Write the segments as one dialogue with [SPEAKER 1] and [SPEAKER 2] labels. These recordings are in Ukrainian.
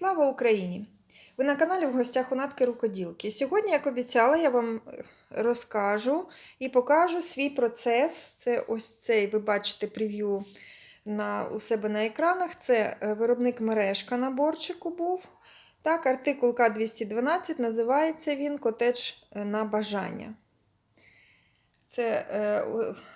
[SPEAKER 1] Слава Україні! Ви на каналі в гостях у Натки Рукоділки. Сьогодні, як обіцяла, я вам е, розкажу і покажу свій процес. Це ось цей, ви бачите, прев'ю на, у себе на екранах. Це е, виробник мережка наборчику був. Так, артикул К212 називається він Котедж е, на бажання. Це е,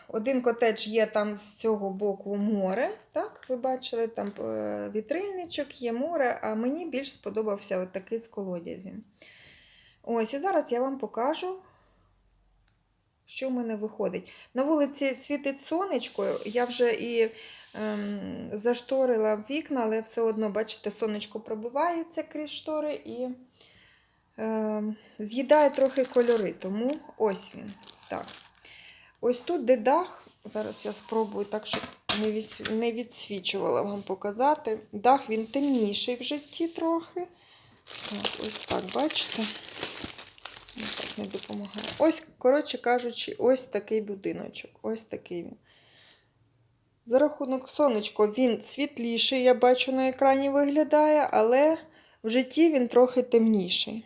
[SPEAKER 1] один котедж є там з цього боку море. Так, ви бачили, там е, вітрильничок, є море, а мені більш сподобався такий з колодязем. Ось, і зараз я вам покажу, що в мене виходить. На вулиці світить сонечко, я вже і ем, зашторила вікна, але все одно, бачите, сонечко пробивається крізь штори і ем, з'їдає трохи кольори. Тому ось він. Так. Ось тут де дах, зараз я спробую так, щоб не, відсвічувала вам показати. Дах він темніший в житті трохи. Так, ось так, бачите? Ну, так не допомагає. Ось, коротше кажучи, ось такий будиночок. Ось такий він. За рахунок сонечко він світліший, я бачу, на екрані виглядає, але в житті він трохи темніший.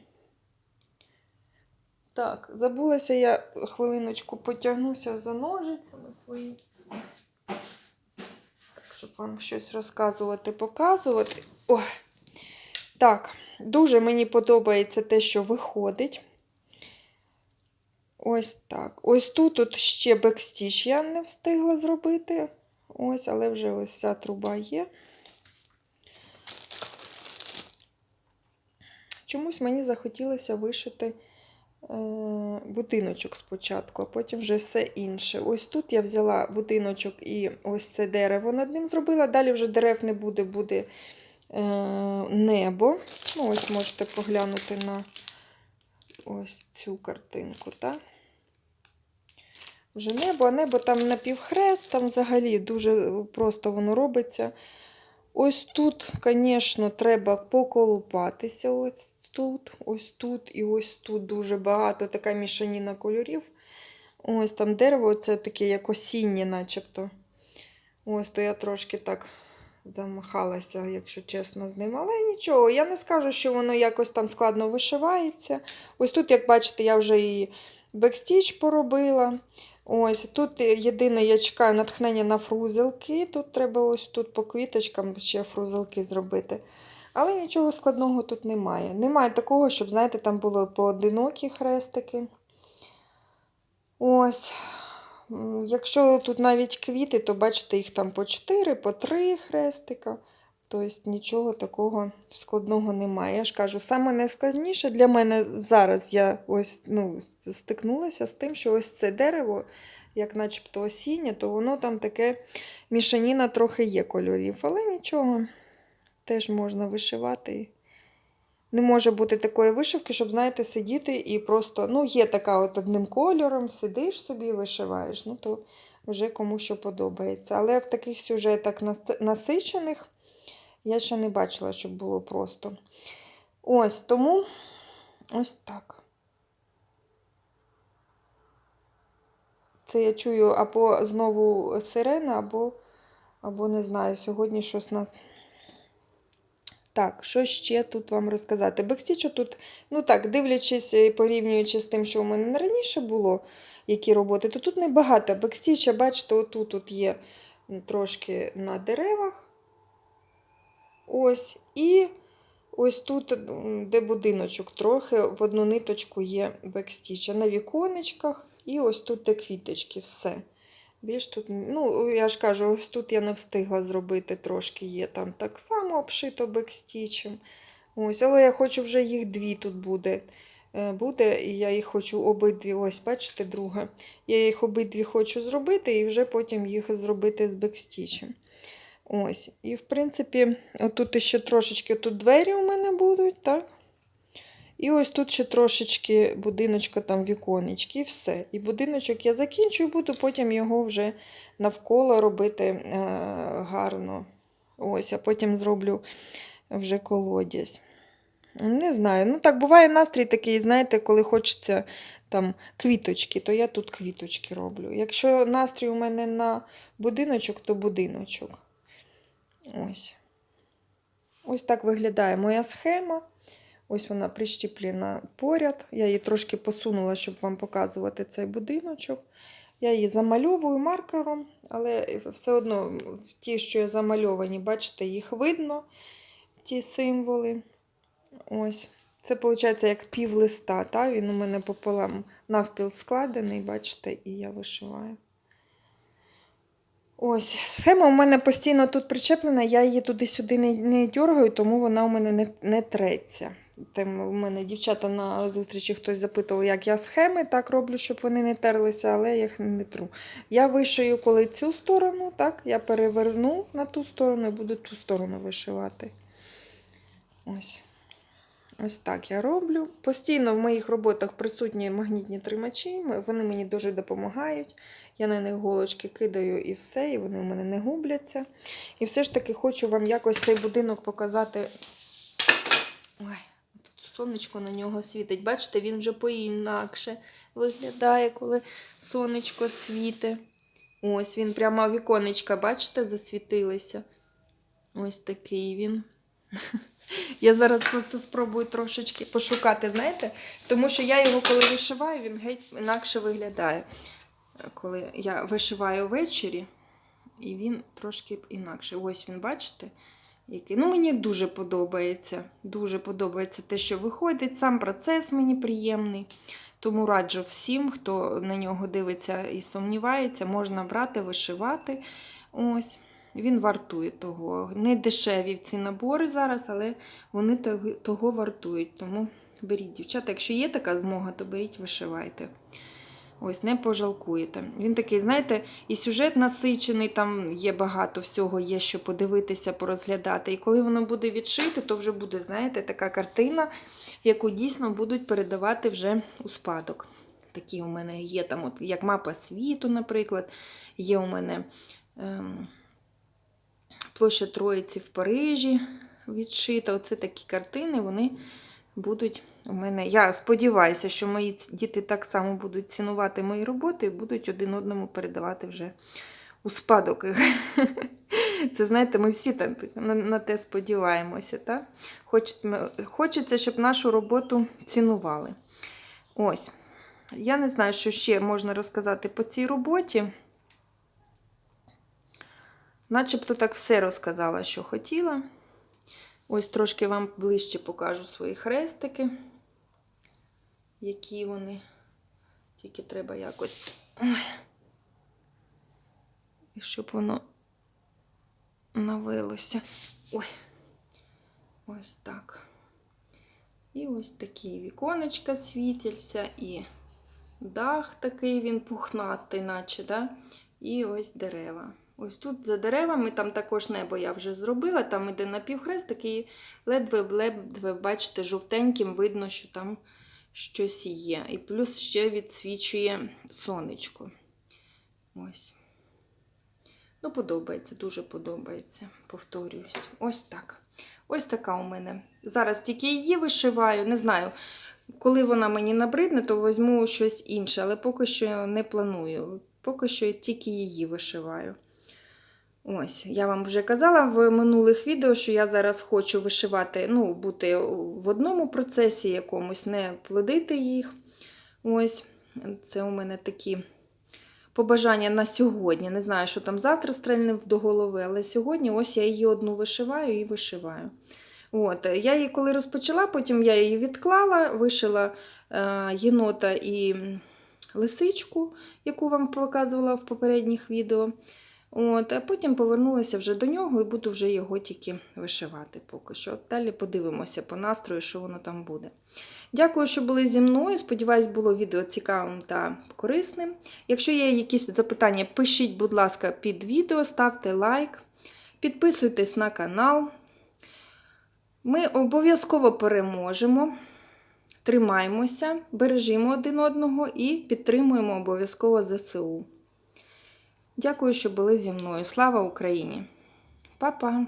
[SPEAKER 1] Так, забулася я хвилиночку потягнуся за ножицями свої. Щоб вам щось розказувати, показувати. Ой. Так, дуже мені подобається те, що виходить. Ось так. Ось тут тут ще бекстіч я не встигла зробити. Ось, але вже ось ця труба є. Чомусь мені захотілося вишити будиночок спочатку, а потім вже все інше. Ось тут я взяла будиночок і ось це дерево над ним зробила. Далі вже дерев не буде, буде е, небо. Ну, ось можете поглянути на ось цю картинку. так? Вже небо, а небо там напівхрест, там взагалі дуже просто воно робиться. Ось тут, звісно, треба поколупатися. Ось тут, ось тут і ось тут дуже багато така мішаніна кольорів. Ось там дерево, це таке як осіннє, начебто. Ось то я трошки так замахалася, якщо чесно, з ним. Але нічого, я не скажу, що воно якось там складно вишивається. Ось тут, як бачите, я вже і бекстіч поробила. Ось тут єдине, я чекаю натхнення на фрузелки. Тут треба ось тут по квіточкам ще фрузелки зробити. Але нічого складного тут немає. Немає такого, щоб, знаєте, там було поодинокі хрестики. Ось. Якщо тут навіть квіти, то бачите, їх там по 4, по 3 хрестика. Тобто нічого такого складного немає. Я ж кажу, саме найскладніше для мене зараз я ось ну, стикнулася з тим, що ось це дерево, як начебто осіннє, то воно там таке мішаніна трохи є кольорів. Але нічого, теж можна вишивати. Не може бути такої вишивки, щоб, знаєте, сидіти і просто, ну, є така от одним кольором, сидиш собі, вишиваєш, ну то вже кому що подобається. Але в таких сюжетах насичених я ще не бачила, щоб було просто. Ось тому ось так. Це я чую або знову сирена, або, або не знаю, сьогодні щось нас. Так, що ще тут вам розказати? Бекстічу тут, ну так, дивлячись і порівнюючи з тим, що у мене раніше було, які роботи, то тут небагато. Бекстіча, бачите, отут тут є трошки на деревах. Ось. І ось тут, де будиночок, трохи в одну ниточку є бекстіч. А на віконечках, і ось тут де квіточки, все. Більш тут, ну, я ж кажу, ось тут я не встигла зробити трошки, є там так само обшито бекстічем. Ось, але я хочу вже їх дві тут буде. Е, Буде, і я їх хочу обидві, ось, бачите, друге. Я їх обидві хочу зробити і вже потім їх зробити з бекстічем. Ось. І, в принципі, отут ще трошечки тут двері у мене будуть, так? І ось тут ще трошечки будиночка, там віконечки, і все. І будиночок я закінчую, буду потім його вже навколо робити е, гарно. Ось, а потім зроблю вже колодязь. Не знаю. Ну так буває настрій такий, знаєте, коли хочеться там квіточки, то я тут квіточки роблю. Якщо настрій у мене на будиночок, то будиночок. Ось. Ось так виглядає моя схема. Ось вона прищеплена поряд. Я її трошки посунула, щоб вам показувати цей будиночок. Я її замальовую маркером, але все одно ті, що замальовані, бачите, їх видно, ті символи. Ось. Це виходить як пів листа. Та? Він у мене пополам навпіл складений, бачите, і я вишиваю. Ось, схема у мене постійно тут причеплена, я її туди-сюди не, не дергаю, тому вона у мене не, не треться. Там у мене дівчата на зустрічі хтось запитував, як я схеми так роблю, щоб вони не терлися, але я їх не тру. Я вишию коли цю сторону, так, я переверну на ту сторону і буду ту сторону вишивати. Ось. Ось так я роблю. Постійно в моїх роботах присутні магнітні тримачі, вони мені дуже допомагають. Я на них голочки кидаю і все, і вони у мене не губляться. І все ж таки хочу вам якось цей будинок показати. Ой, тут сонечко на нього світить. Бачите, він вже поінакше виглядає, коли сонечко світить. Ось він прямо віконечка, бачите, засвітилися. Ось такий він. Я зараз просто спробую трошечки пошукати, знаєте, тому що я його, коли вишиваю, він геть інакше виглядає. Коли я вишиваю ввечері, і він трошки інакше. Ось він, бачите? Який. Ну, мені дуже подобається. Дуже подобається те, що виходить. Сам процес мені приємний. Тому раджу всім, хто на нього дивиться і сумнівається, можна брати, вишивати. Ось. Він вартує того. Не дешеві ці набори зараз, але вони того, вартують. Тому беріть, дівчата, якщо є така змога, то беріть, вишивайте. Ось, не пожалкуєте. Він такий, знаєте, і сюжет насичений, там є багато всього, є що подивитися, порозглядати. І коли воно буде відшите, то вже буде, знаєте, така картина, яку дійсно будуть передавати вже у спадок. Такі у мене є там, от, як мапа світу, наприклад, є у мене. Ем, Площа Троїці в Парижі відшита. Оце такі картини, вони будуть у мене. Я сподіваюся, що мої діти так само будуть цінувати мої роботи і будуть один одному передавати вже у спадок. Це, знаєте, ми всі там на, на те сподіваємося. Так? Хочеться, щоб нашу роботу цінували. Ось. Я не знаю, що ще можна розказати по цій роботі. Начебто так все розказала, що хотіла. Ось трошки вам ближче покажу свої хрестики, які вони. Тільки треба якось. І щоб воно навилося. Ой. Ось так. І ось такі віконечка світяться, і дах такий він пухнастий, наче, да? і ось дерева. Ось тут за деревами, там також небо я вже зробила, там іде напівхрест, і ледве-ледве, бачите, жовтеньким видно, що там щось є. І плюс ще відсвічує сонечко. Ось. Ну, подобається, дуже подобається. Повторююсь. Ось так. Ось така у мене. Зараз тільки її вишиваю. Не знаю, коли вона мені набридне, то візьму щось інше, але поки що не планую. Поки що тільки її вишиваю. Ось, я вам вже казала в минулих відео, що я зараз хочу вишивати, ну, бути в одному процесі якомусь, не плодити їх. Ось, це у мене такі побажання на сьогодні. Не знаю, що там завтра стрельне до голови, але сьогодні ось я її одну вишиваю і вишиваю. От, Я її коли розпочала, потім я її відклала, вишила е, єнота і лисичку, яку вам показувала в попередніх відео. От, а потім повернулася вже до нього і буду вже його тільки вишивати поки що. Далі подивимося по настрою, що воно там буде. Дякую, що були зі мною. Сподіваюсь, було відео цікавим та корисним. Якщо є якісь запитання, пишіть, будь ласка, під відео, ставте лайк, підписуйтесь на канал. Ми обов'язково переможемо. Тримаймося, бережімо один одного і підтримуємо обов'язково ЗСУ. Дякую, що були зі мною. Слава Україні! Па-па!